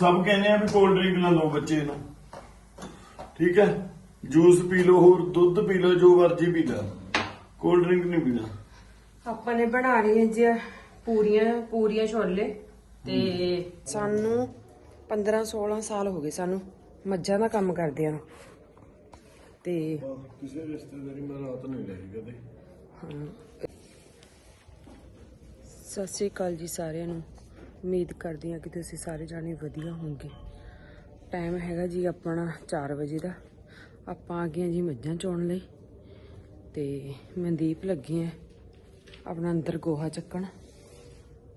ਸਭ ਕਹਿੰਦੇ ਆ ਵੀ ਕੋਲਡ ਡਰਿੰਕ ਨਾ ਲਓ ਬੱਚੇ ਨੂੰ। ਠੀਕ ਹੈ? ਜੂਸ ਪੀ ਲਓ ਹੋਰ ਦੁੱਧ ਪੀ ਲਓ ਜੋ ਮਰਜ਼ੀ ਪੀ ਲੈ ਕੋਲਡ ਡਰਿੰਕ ਨਹੀਂ ਪੀਣਾ। ਆਪਾਂ ਨੇ ਬਣਾ ਰਹੀ ਹੈ ਜੀ ਪੂਰੀਆਂ ਪੂਰੀਆਂ ਛੋਲੇ ਤੇ ਸਾਨੂੰ 15 16 ਸਾਲ ਹੋ ਗਏ ਸਾਨੂੰ ਮੱਝਾਂ ਦਾ ਕੰਮ ਕਰਦਿਆਂ ਨੂੰ। ਤੇ ਕਿਸੇ ਰਿਸ਼ਤੇਦਾਰੀ ਮੈਂ ਰਾਤ ਨਹੀਂ ਲਈ ਕਦੇ। ਸਤਿ ਸ੍ਰੀ ਅਕਾਲ ਜੀ ਸਾਰਿਆਂ ਨੂੰ। ਉਮੀਦ ਕਰਦੀ ਹਾਂ ਕਿ ਤੁਸੀਂ ਸਾਰੇ ਜਾਣੇ ਵਧੀਆ ਹੋਵੋਗੇ। ਟਾਈਮ ਹੈਗਾ ਜੀ ਆਪਣਾ 4 ਵਜੇ ਦਾ। ਆਪਾਂ ਆ ਗਏ ਜੀ ਮੱਝਾਂ ਚੋਣ ਲਈ ਤੇ ਮਨਦੀਪ ਲੱਗੀ ਹੈ ਆਪਣਾ ਅੰਦਰ ਗੋਹਾ ਚੱਕਣ।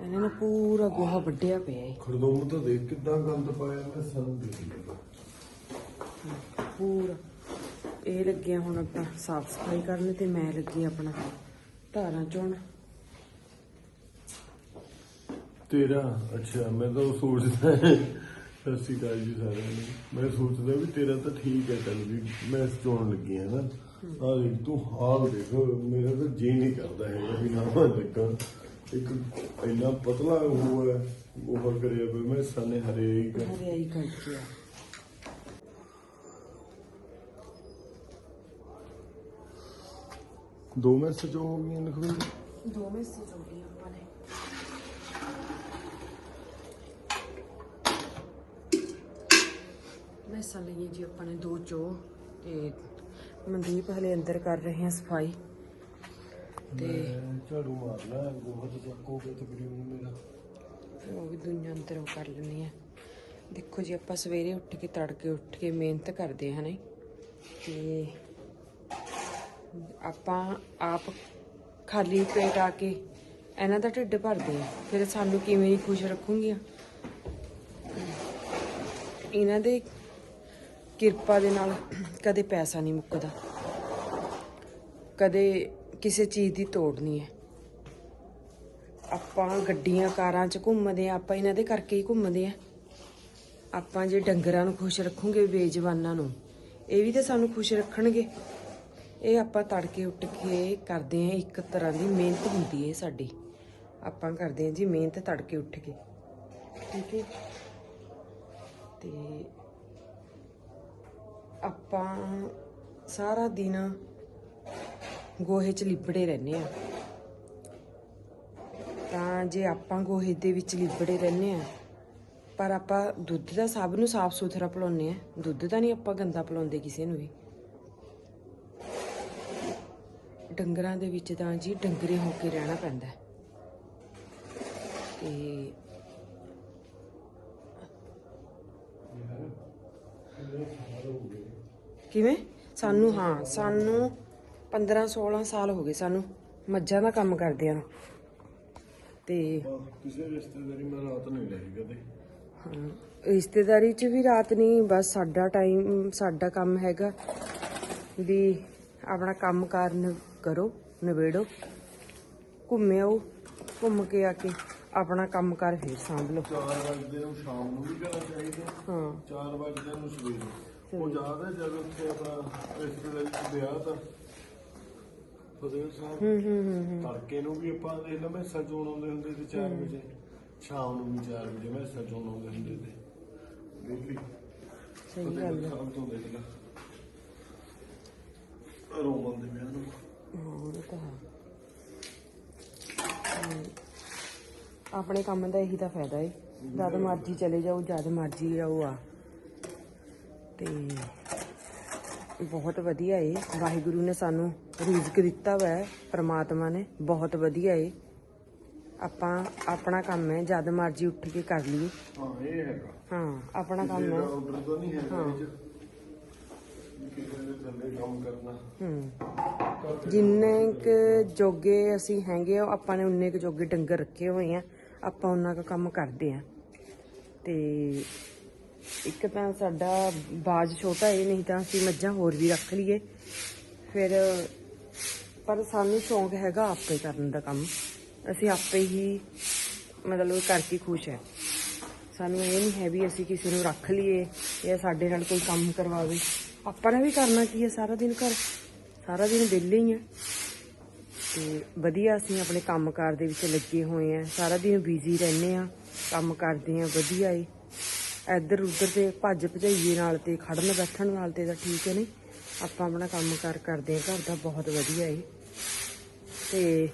ਇਹਨਾਂ ਨੇ ਪੂਰਾ ਗੋਹਾ ਵੱਢਿਆ ਪਿਆ ਹੈ। ਖਰਦੋਮ ਤਾਂ ਦੇਖ ਕਿੱਦਾਂ ਗੰਦ ਪਾਇਆ ਮੈਂ ਸਾਨੂੰ ਦੇਖ ਲਿਆ ਪੂਰਾ। ਇਹ ਲੱਗੇ ਆ ਹੁਣ ਆਪਣਾ ਸਾਫ਼ ਸਫ਼ਾਈ ਕਰਨ ਤੇ ਮੈਂ ਲੱਗੀ ਆਪਣਾ ਧਾਰਾਂ ਚੋਣ। ਤੇਰਾ। ਅੱਛਾ ਮੈਂ ਤਾਂ ਉਹ ਸੋਚਦਾ ਸਤਿ ਸ਼੍ਰੀ ਅਕਾਲ ਜੀ ਸਾਰਿਆਂ ਨੂੰ। ਮੈਂ ਸੋਚਦਾ ਵੀ ਤੇਰਾ ਤਾਂ ਠੀਕ ਹੈ ਚੱਲ ਵੀ। ਮੈਂ ਚੋਣ ਲੱਗੀ ਆ ਨਾ। ਆ ਦੇਖ ਤੂੰ ਹਾਲ ਦੇਖ। ਮੇਰਾ ਤਾਂ ਜੀ ਨਹੀਂ ਕਰਦਾ ਹੈਗਾ ਵੀ ਨਾ ਮੈਂ ਲੱਗਾ। ਇੱਕ ਇੰਨਾ ਪਤਲਾ ਉਹ ਹੈ ਉਹ ਕਰਿਆ ਵੀ ਮੈਂ ਸਾਨੇ ਹਰੇ ਹੀ ਕਰ ਹਰਿਆਈ ਕਰਕੇ ਆ। ਦੋ ਮੈਸੇਜ ਹੋ ਗਈਆਂ ਲਿਖੋ ਦੋ ਮੈਸੇਜ ਹੋ ਗਏ ਨੇ ਮੈਸਾਂ ਲਈਆਂ ਜੀ ਆਪਾਂ ਨੇ ਦੋ ਚੋ ਤੇ ਮਨਦੀਪ ਹਲੇ ਅੰਦਰ ਕਰ ਰਹੇ ਆ ਸਫ਼ਾਈ। ਤੇ ਝਾੜੂ ਮਾਰਨਾ ਬਹੁਤ ਚੱਕੋਗੇ ਤਕਰੀਬਨ ਮੇਰਾ। ਉਹ ਵੀ ਦੁਨੀਆ ਅੰਦਰ ਕਰ ਲੈਣੀ ਆ। ਦੇਖੋ ਜੀ ਆਪਾਂ ਸਵੇਰੇ ਉੱਠ ਕੇ ਤੜਕੇ ਉੱਠ ਕੇ ਮਿਹਨਤ ਕਰਦੇ ਹਾਂ ਨਹੀਂ ਤੇ ਆਪਾਂ ਆਪ ਖਾਲੀ ਪੇਟ ਆ ਕੇ ਇਹਨਾਂ ਦਾ ਢਿੱਡ ਭਰਦੇ ਆ। ਫਿਰ ਸਾਨੂੰ ਕਿਵੇਂ ਖੁਸ਼ ਰੱਖੂਗੀਆਂ? ਇਹਨਾਂ ਦੇ ਕਿਰਪਾ ਦੇ ਨਾਲ ਕਦੇ ਪੈਸਾ ਨਹੀਂ ਮੁੱਕਦਾ। ਕਦੇ ਕਿਸੇ ਚੀਜ਼ ਦੀ ਤੋੜ ਨਹੀਂ ਹੈ। ਆਪਾਂ ਗੱਡੀਆਂ, ਕਾਰਾਂ 'ਚ ਘੁੰਮਦੇ ਆ ਆਪਾਂ ਇਹਨਾਂ ਦੇ ਕਰਕੇ ਹੀ ਘੁੰਮਦੇ ਆ ਆਪਾਂ ਜੇ ਡੰਗਰਾਂ ਨੂੰ ਖੁਸ਼ ਰੱਖੂਗੇ, ਬੇਜਵਾਨਾਂ ਨੂੰ, ਇਹ ਵੀ ਤਾਂ ਸਾਨੂੰ ਖੁਸ਼ ਰੱਖਣਗੇ। ਇਹ ਆਪਾਂ ਤੜਕੇ ਉੱਠ ਕੇ ਕਰਦੇ ਆ ਇੱਕ ਤਰ੍ਹਾਂ ਦੀ ਮਿਹਨਤ ਹੁੰਦੀ ਹੈ ਸਾਡੀ। ਆਪਾਂ ਕਰਦੇ ਆ ਜੀ ਮਿਹਨਤ ਤੜਕੇ ਉੱਠ ਕੇ। ਠੀਕ ਹੈ ਤੇ ਆਪਾਂ ਸਾਰਾ ਦਿਨ ਗੋਹੇ 'ਚ ਲਿਬੜੇ ਰਹਿੰਦੇ ਆ ਤਾਂ ਜੇ ਆਪਾਂ ਗੋਹੇ ਦੇ ਵਿੱਚ ਲਿਬੜੇ ਰਹਿੰਦੇ ਆ ਪਰ ਆਪਾਂ ਦੁੱਧ ਦਾ ਸਭ ਨੂੰ ਸਾਫ਼ ਸੁਥਰਾ ਪਿਲਾਉਂਦੇ ਆ ਦੁੱਧ ਦਾ ਨਹੀਂ ਆਪਾਂ ਗੰਦਾ ਪਿਲਾਉਂਦੇ ਕਿਸੇ ਨੂੰ ਵੀ। ਡੰਗਰਾਂ ਦੇ ਵਿੱਚ ਤਾਂ ਜੀ ਡੰਗਰੇ ਹੋ ਕੇ ਰਹਿਣਾ ਪੈਂਦਾ ਹੈ। ਤੇ ਕਿਵੇਂ? ਸਾਨੂੰ ਹਾਂ ਸਾਨੂੰ 15 16 ਸਾਲ ਹੋ ਗਏ ਸਾਨੂੰ। ਮੱਝਾਂ ਦਾ ਕੰਮ ਕਰਦਿਆਂ ਨੂੰ। ਤੇ ਕਿਸੇ ਰਿਸ਼ਤੇਦਾਰੀ ਮੈਂ ਰਾਤ ਨਹੀਂ ਲਈ ਕਦੇ। ਹਾਂ, ਰਿਸ਼ਤੇਦਾਰੀ 'ਚ ਵੀ ਰਾਤ ਨਹੀਂ ਬਸ ਸਾਡਾ ਟਾਈਮ ਸਾਡਾ ਕੰਮ ਹੈਗਾ ਵੀ ਆਪਣਾ ਕੰਮ ਕਾਰਨ ਕਰੋ ਘੁੰਮੇ ਆਓ ਘੁੰਮ ਕੇ ਆ ਕੇ ਆਪਣਾ ਕੰਮ ਕਰ ਫੇਰ ਸੰਭ ਲਓ। 4 ਵਜੇ ਨੂੰ ਸ਼ਾਮ ਨੂੰ ਵੀ ਕਰਨਾ ਚਾਹੀਦਾ। ਹਾਂ। 4 ਵਜੇ ਨੂੰ ਸਵੇਰੇ। ਉਹ ਯਾਦ ਹੈ ਜਦ ਉੱਥੇ ਆਪਣਾ ਰਿਸ਼ਤੇਦਾਰੀ ਚ ਵਿਆਹ ਤਾਂ ਫਤਿਹ ਸਾਹਿਬ। ਹੂੰ ਹੂੰ ਹੂੰ ਹੂੰ। ਤੜਕੇ ਨੂੰ ਵੀ ਆਪਾਂ ਦੇਖ ਲਾ ਮੈਸਾਂ ਚੋਣ ਆਉਂਦੇ ਹੁੰਦੇ ਸੀ 4 ਵਜੇ। ਸ਼ਾਮ ਨੂੰ ਵੀ 4 ਵਜੇ ਮੈਸਾਂ ਚੋਣ ਆਉਂਦੇ ਹੁੰਦੇ ਸੀ। ਦੇਖ। ਲਈ ਸਹੀ ਫਤਿਹ ਗੱਲ ਹੈ। ਸਾਹਿਬ ਤੋਂ ਦੇਖ ਲਾ। ਰੋਮਨ ਦੇ ਵਿਆਹ ਨੂੰ। ਹਾਂ ਇਹ ਤਾਂ ਹੈ। ਹਮ, ਆਪਣੇ ਕੰਮ ਦਾ ਇਹੀ ਤਾਂ ਫਾਇਦਾ ਹੈ ਜਦ ਮਰਜ਼ੀ ਚਲੇ ਜਾਓ ਜਦ ਮਰਜ਼ੀ ਜਾਓ ਆ। ਤੇ ਬਹੁਤ ਵਧੀਆ ਏ। ਵਾਹਿਗੁਰੂ ਨੇ ਸਾਨੂੰ ਰਿਜ਼ਕ ਦਿੱਤਾ ਵਾ ਪ੍ਰਮਾਤਮਾ ਨੇ। ਬਹੁਤ ਵਧੀਆ ਏ। ਆਪਾਂ ਆਪਣਾ ਕੰਮ ਹੈ ਜਦ ਮਰਜ਼ੀ ਉੱਠ ਕੇ ਕਰ ਲਈਏ। ਹਾਂ ਇਹ ਹੈਗਾ। ਹਾਂ ਆਪਣਾ ਕੰਮ ਹੈ। ਆਰਡਰ ਤਾਂ ਨਹੀਂ ਹੈਗਾ ਇਹ 'ਚ ਵੀ ਕਿਸੇ ਦੇ ਥੱਲੇ ਕੰਮ ਕਰਨਾ। ਹੂੰ। ਜਿੰਨੇ ਕ ਜੋਗੇ ਅਸੀਂ ਹੈਗੇ ਆ ਆਪਾਂ ਨੇ ਉਨੇ ਕ ਜੋਗੇ ਡੰਗਰ ਰੱਖੇ ਹੋਏ ਆ। ਆਪਾਂ ਉਹਨਾਂ ਦਾ ਕੰਮ ਕਰਦੇ ਆ। ਤੇ ਇੱਕ ਤਾਂ ਸਾਡਾ ਬਾਜ ਛੋਟਾ ਇਹ ਨਹੀਂ ਤਾਂ ਅਸੀਂ ਮੱਝਾਂ ਹੋਰ ਵੀ ਰੱਖ ਲਈਏ। ਫਿਰ, ਪਰ ਸਾਨੂੰ ਸ਼ੌਂਕ ਹੈਗਾ ਆਪੇ ਕਰਨ ਦਾ ਕੰਮ। ਅਸੀਂ ਆਪੇ ਹੀ ਮਤਲਬ ਕਰਕੇ ਖੁਸ਼ ਹੈ। ਸਾਨੂੰ ਇਹ ਨਹੀਂ ਹੈ ਵੀ ਅਸੀਂ ਕਿਸੇ ਨੂੰ ਰੱਖ ਲਈਏ ਜਾਂ ਸਾਡੇ ਨਾਲ ਕੋਈ ਕੰਮ ਕਰਵਾਵੇ। ਆਪਾਂ ਨੇ ਵੀ ਕਰਨਾ ਕੀ ਹੈ, ਸਾਰਾ ਦਿਨ ਘਰ। ਸਾਰਾ ਦਿਨ ਵਿਹਲੇ ਹੀ ਆ। ਤੇ ਵਧੀਆ ਅਸੀਂ ਆਪਣੇ ਕੰਮਕਾਰ ਦੇ ਵਿੱਚ ਲੱਗੇ ਹੋਏ ਆ। ਸਾਰਾ ਦਿਨ ਬਿਜ਼ੀ ਰਹਿੰਦੇ ਆ। ਕੰਮ ਕਰਦੇ ਆ, ਵਧੀਆ ਏ। ਇੱਧਰ ਉੱਧਰ ਤੇ ਭੱਜ ਭਜਾਈਏ ਨਾਲ ਤੇ ਖੜਨ ਬੈਠਣ ਨਾਲ ਤੇ ਤਾਂ ਠੀਕ ਹੈ ਨਹੀਂ। ਆਪਾਂ ਆਪਣਾ ਕੰਮ ਕਰ ਕਰਦੇ ਆ ਘਰ ਦਾ ਬਹੁਤ ਵਧੀਆ ਏ। ਤੇ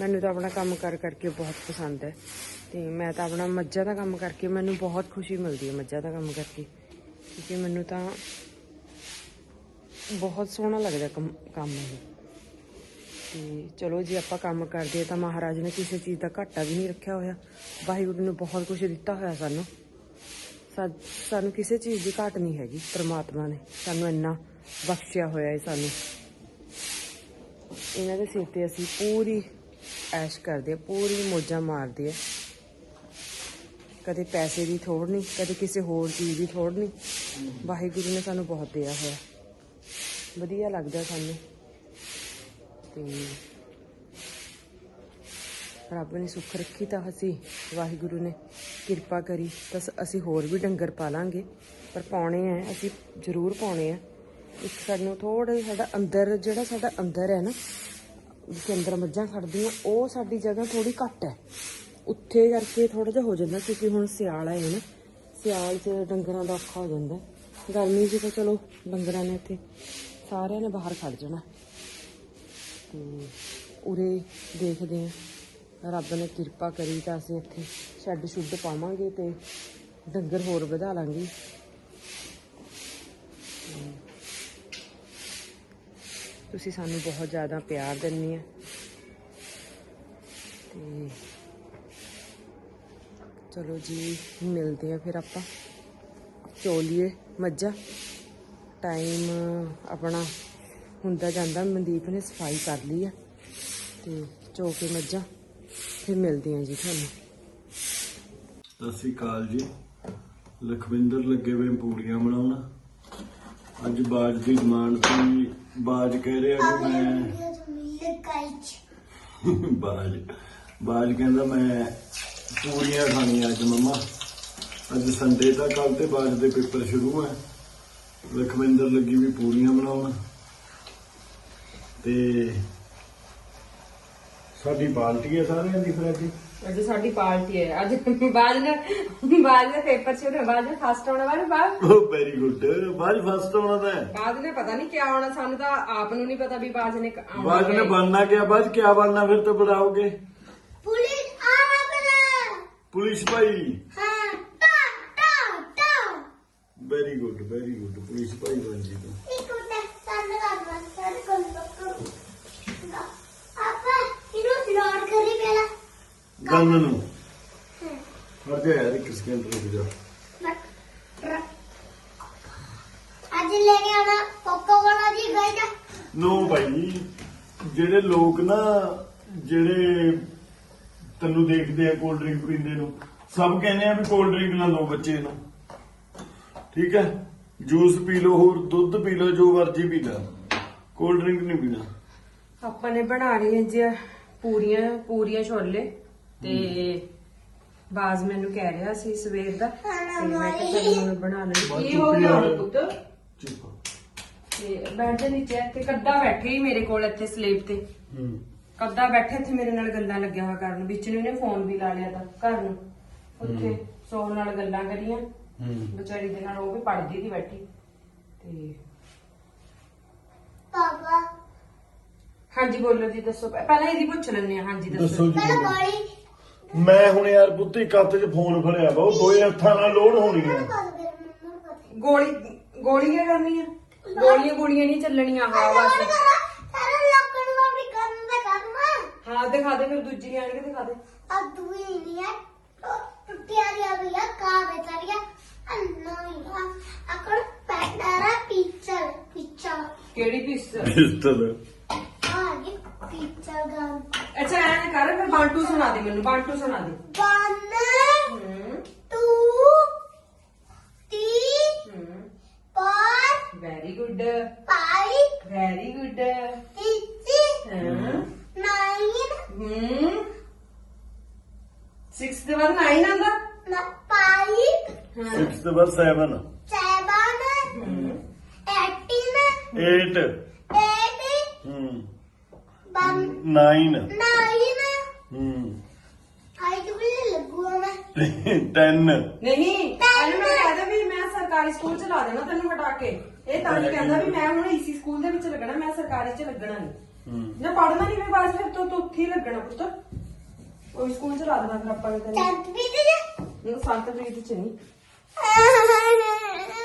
ਮੈਨੂੰ ਤਾਂ ਆਪਣਾ ਕੰਮ ਕਰ ਕਰਕੇ ਬਹੁਤ ਪਸੰਦ ਹੈ। ਤੇ ਮੈਂ ਤਾਂ ਆਪਣਾ ਮੱਝਾਂ ਦਾ ਕੰਮ ਕਰਕੇ ਮੈਨੂੰ ਬਹੁਤ ਖੁਸ਼ੀ ਮਿਲਦੀ ਹੈ, ਮੱਝਾਂ ਦਾ ਕੰਮ ਕਰਕੇ। ਕਿਉਂਕਿ ਮੈਨੂੰ ਤਾਂ ਬਹੁਤ ਸੋਹਣਾ ਲੱਗਦਾ ਕੰਮ ਕੰਮ ਇਹ। ਤੇ ਚਲੋ ਜੀ ਆਪਾਂ ਕੰਮ ਕਰਦੇ ਆ ਤਾਂ ਮਹਾਰਾਜ ਨੇ ਕਿਸੇ ਚੀਜ਼ ਦਾ ਘਾਟਾ ਵੀ ਨਹੀਂ ਰੱਖਿਆ ਹੋਇਆ। ਵਾਹਿਗੁਰੂ ਨੇ ਬਹੁਤ ਕੁਝ ਦਿੱਤਾ ਹੋਇਆ ਸਾਨੂੰ। ਸਾਨੂੰ ਕਿਸੇ ਚੀਜ਼ ਦੀ ਘਾਟ ਨਹੀਂ ਹੈਗੀ, ਪ੍ਰਮਾਤਮਾ ਨੇ ਸਾਨੂੰ ਇੰਨਾ ਬਖਸ਼ਿਆ ਹੋਇਆ ਹੈ ਸਾਨੂੰ। ਇਹਨਾਂ ਦੇ ਸਿਰ ਤੇ ਅਸੀਂ ਪੂਰੀ ਐਸ਼ ਕਰਦੇ ਆ ਪੂਰੀ ਮੋਜਾਂ ਮਾਰਦੇ ਆ ਕਦੇ ਪੈਸੇ ਦੀ ਥੋੜ ਨਹੀਂ, ਕਦੇ ਕਿਸੇ ਹੋਰ ਚੀਜ਼ ਦੀ ਥੋੜ ਨਹੀਂ। ਵਾਹਿਗੁਰੂ ਨੇ ਸਾਨੂੰ ਬਹੁਤ ਦਿਆ ਹੋਇਆ। ਵਧੀਆ ਲੱਗਦਾ ਸਾਨੂੰ। ਤੇ ਰੱਬ ਨੇ ਸੁੱਖ ਰੱਖੀ ਤਾਂ ਅਸੀਂ, ਵਾਹਿਗੁਰੂ ਨੇ ਕਿਰਪਾ ਕਰੀ, ਤਾਂ ਸ- ਅਸੀਂ ਹੋਰ ਵੀ ਡੰਗਰ ਪਾਲਾਂਗੇ। ਪਰ ਪਾਉਣੇ ਆ ਅਸੀਂ ਜ਼ਰੂਰ ਪਾਉਣੇ ਆ ਇੱਕ ਸਾਨੂੰ ਥੋੜਾ ਜਿਹਾ ਸਾਡਾ ਅੰਦਰ, ਜਿਹੜਾ ਸਾਡਾ ਅੰਦਰ ਹੈ ਨਾ, ਜਿੱਥੇ ਅੰਦਰ ਮੱਝਾਂ ਖੜਦੀਆਂ, ਉਹ ਸਾਡੀ ਜਗ੍ਹਾ ਥੋੜੀ ਘੱਟ ਹੈ ਉੱਥੇ ਕਰਕੇ ਥੋੜਾ ਜਿਹਾ ਹੋ ਜਾਂਦਾ, ਕਿਉਂਕਿ ਹੁਣ ਸਿਆਲ ਆਏ ਨਾ, ਸਿਆਲ 'ਚ ਡੰਗਰਾਂ ਦਾ ਔਖਾ ਹੋ ਜਾਂਦਾ। ਗਰਮੀ 'ਚ ਤਾਂ ਚਲੋ, ਡੰਗਰਾਂ ਨੇ ਇੱਥੇ ਸਾਰਿਆਂ ਨੇ ਬਾਹਰ ਖੜ ਜਾਣਾ। ਤੇ ਉਰੇ ਦੇਖਦੇ ਆ। ਰੱਬ ਨੇ ਕਿਰਪਾ ਕਰੀ ਤਾਂ ਅਸੀਂ ਇੱਥੇ ਸ਼ੈੱਡ ਸ਼ੁੱਡ ਪਾਵਾਂਗੇ ਤੇ ਡੰਗਰ ਹੋਰ ਵਧਾ ਲਾਂਗੇ। ਤੁਸੀਂ ਸਾਨੂੰ ਬਹੁਤ ਜ਼ਿਆਦਾ ਪਿਆਰ ਦਿੰਦੇ ਆ। ਤੇ ਚਲੋ ਜੀ, ਮਿਲਦੇ ਆ ਫਿਰ ਆਪਾਂ। ਚੋਲੀਏ ਮੱਝਾਂ। ਟਾਈਮ ਆਪਣਾ ਹੁੰਦਾ ਜਾਂਦਾ, ਮਨਦੀਪ ਨੇ ਸਫ਼ਾਈ ਕਰ ਲਈ ਆ। ਤੇ ਚੋ ਕੇ ਮੱਝਾਂ। ਫਿਰ ਮਿਲਦੇ ਆ ਜੀ ਤੁਹਾਨੂੰ। ਸਤਿ ਸ਼੍ਰੀ ਅਕਾਲ ਜੀ। ਲਖਵਿੰਦਰ ਲੱਗੇ ਹੋਏ ਪੂੜੀਆਂ ਬਣਾਉਣ। ਅੱਜ ਬਾਜ ਦੀ ਡਿਮਾਂਡ ਸੀ। ਬਾਜ ਕਹਿ ਰਿਹਾ ਕਿ ਮੈਂ ਬਾਜ। ਬਾਜ ਕਹਿੰਦਾ ਮੈਂ ਪੂੜੀਆਂ ਖਾਣੀਆਂ ਅੱਜ ਮਮਾ। ਅੱਜ ਸੰਡੇ ਦਾ ਕੱਲ ਤੇ ਬਾਜ ਦੇ ਪੇਪਰ ਸ਼ੁਰੂ ਹੈ ਲਖਵਿੰਦਰ ਲੱਗੀ ਵੀ ਪੂੜੀਆਂ ਬਣਾਉਣ। ਤੇ ਸਾਡੀ ਪਾਰਟੀ ਹੈ ਸਾਰਿਆਂ ਦੀ ਫਿਰ ਅੱਜ ਅੱਜ ਸਾਡੀ ਪਾਰਟੀ ਹੈ ਅੱਜ ਬਾਅਦ ਨੇ ਬਾਅਦ ਦੇ ਪੇਪਰ ਸ਼ੁਰੂ ਹੋਏ ਬਾਅਦ ਨੇ ਫਸਟ ਆਉਣਾ ਵਾਲੇ ਬਾਅਦ ਓ ਵੈਰੀ ਗੁੱਡ ਬਾਜ ਫਸਟ ਆਉਣਾ ਤਾਂ ਹੈ ਬਾਅਦ ਨੇ ਪਤਾ ਨਹੀਂ ਕਿਆ ਆਉਣਾ ਸਾਨੂੰ ਤਾਂ ਆਪ ਨੂੰ ਨਹੀਂ ਪਤਾ ਵੀ ਬਾਅਦ ਨੇ ਕ- ਆਉਣਾ ਬਾਜ ਨੇ ਹੈ। बनना क्या बाज क्या बनना फिर तो बताओगे पुलिस आना बना पुलिस भाई हाँ टा टा टा very good very good police भाई बन जी तू ਉਹਨਾਂ ਨੂੰ। ਫੜ ਜਾ ਯਾਰ ਇੱਕ ਸਕਿੰਟ ਰੁਕ ਜਾ। ਅੱਜ ਲੈ ਕੇ ਨੋ ਭਾਈ ਜਿਹੜੇ ਲੋਕ ਨਾ ਜਿਹੜੇ ਤੈਨੂੰ ਦੇਖਦੇ ਆ ਕੋਲਡ ਡਰਿੰਕ ਪੀਂਦੇ ਨੂੰ ਸਭ ਕਹਿੰਦੇ ਆ ਵੀ ਕੋਲਡ ਡਰਿੰਕ ਨਾ ਲਓ ਬੱਚੇ ਨੂੰ। ਠੀਕ ਹੈ? ਜੂਸ ਪੀ ਲੋ ਹੋਰ ਦੁੱਧ ਪੀ ਲੋ ਜੋ ਮਰਜ਼ੀ ਪੀ ਲਓ ਕੋਲਡ ਡਰਿੰਕ ਨਹੀਂ ਪੀਣਾ। ਆਪਾਂ ਨੇ ਬਣਾ ਲਈ ਹੈ ਜੀ ਪੂਰੀਆਂ ਪੂਰੀਆਂ ਛੋਲੇ। ਤੇ ਬਾਜ਼ ਮੈਨੂੰ ਕਹਿ ਰਿਹਾ ਸੀ ਸਵੇਰ ਦਾ ਮੈਂ ਕਿਹਾ ਚੱਲ ਹੁਣ ਬਣਾ ਲੈਂਦੀ ਕੀ ਹੋ ਗਿਆ ਪੁੱਤ। ਤੇ ਬੈਠ ਜਾ ਨੀਚੇ ਤੇ ਕੱਦਾ ਬੈਠੇ ਹੀ ਮੇਰੇ ਕੋਲ ਇੱਥੇ ਸਲੇਬ ਤੇ। ਹੂੰ। ਕੱਦਾ ਬੈਠੇ ਇੱਥੇ ਮੇਰੇ ਨਾਲ ਗੱਲਾਂ ਲੱਗਿਆ ਹੋਇਆ ਕਰਨ। ਵਿੱਚ ਨੂੰ ਇਹਨੇ ਫੋਨ ਵੀ ਲਾ ਲਿਆ ਤਾਂ ਘਰ ਨੂੰ। ਉੱਥੇ ਸੌਣ ਨਾਲ ਗੱਲਾਂ ਕਰੀਆਂ। ਹੂੰ। ਵਿਚਾਰੀ ਦੇ ਨਾਲ ਉਹ ਵੀ ਪੜਦੀ ਦੀ ਬੈਠੀ। ਤੇ ਪਾਪਾ। ਹਾਂਜੀ ਬੋਲੋ ਜੀ ਦੱਸੋ। ਪਹਿਲਾਂ ਇਹਦੀ ਪੁੱਛ ਲੈਂਦੇ ਆ ਹਾਂਜੀ ਦੱਸੋ। ਪਹਿਲਾਂ ਬੋਲੀ ਮੈਂ ਹੁਣ ਯਾਰ ਬੁੱਧੀ ਕੱਤ 'ਚ ਫੋਨ ਫੜਿਆ ਵਾ ਦੋਏ ਹੱਥਾਂ ਨਾਲ ਲੋਡ ਹੋਣੀ ਆ। ਗੋਲੀ ਗੋਲੀਆਂ ਕਰਨੀਆਂ? ਗੋਲੀਆਂ ਗੋਲੀਆਂ ਨਹੀਂ ਚੱਲਣੀਆਂ ਹਾਂ ਬਸ। ਹਾਂ ਦਿਖਾ ਦੇ ਫਿਰ ਦੂਜੀ ਆਣ ਕੇ ਦਿਖਾ ਦੇ। ਕਿਹੜੀ ਪੀਸ? ਬਿਲਕੁਲ। ਟੀਚਰ ਗਾਣ ਅੱਛਾ ਐਂ ਕਰ ਫਿਰ ਬਾਂਟੂ ਸੁਣਾ ਦੇ ਮੈਨੂੰ ਬਾਂਟੂ ਸੁਣਾ ਦੇ 1 2 3 4 ਵੈਰੀ ਗੁੱਡ 5 ਵੈਰੀ ਗੁੱਡ 6 9 ਹੂੰ 6 ਦੇ ਬਾਅਦ 9 ਆਂਦਾ 5 6 ਦੇ ਬਾਅਦ 7 7 18 8 8 ਹੂੰ 9 ਨਾਈਨ ਹੂੰ। ਆਈ ਤੇ ਬਿਲ ਲੱਗੂਗਾ ਮੈਂ। 10 ਨਹੀਂ ਇਹਨੂੰ ਮੈਂ ਕਹਦਾ ਵੀ ਮੈਂ ਸਰਕਾਰੀ ਸਕੂਲ ਚ ਲਾ ਦੇਣਾ ਤੈਨੂੰ ਹਟਾ ਕੇ ਇਹ ਤਾਂ ਹੀ ਕਹਿੰਦਾ ਵੀ ਮੈਂ ਹੁਣ ਈਸੀ ਸਕੂਲ ਦੇ ਵਿੱਚ ਲੱਗਣਾ ਮੈਂ ਸਰਕਾਰੀ ਚ ਲੱਗਣਾ ਨਹੀਂ ਹੂੰ। ਜੇ ਪੜ੍ਹਨਾ ਨਹੀਂ ਮੈਂ ਬਸ ਫਿਰ ਤੂੰ ਤੂੰ ਉੱਥੇ ਲੱਗਣਾ ਪੁੱਤ। ਉਹ ਸਕੂਲ ਚ ਲਾ ਦੇਣਾ ਫਿਰ ਆਪਾਂ ਵੀ ਤੈਨੂੰ ਚੱਤ ਵੀ ਤੇ ਜਾ ਸੰਤ ਪ੍ਰੀਤ ਚ ਨਹੀਂ।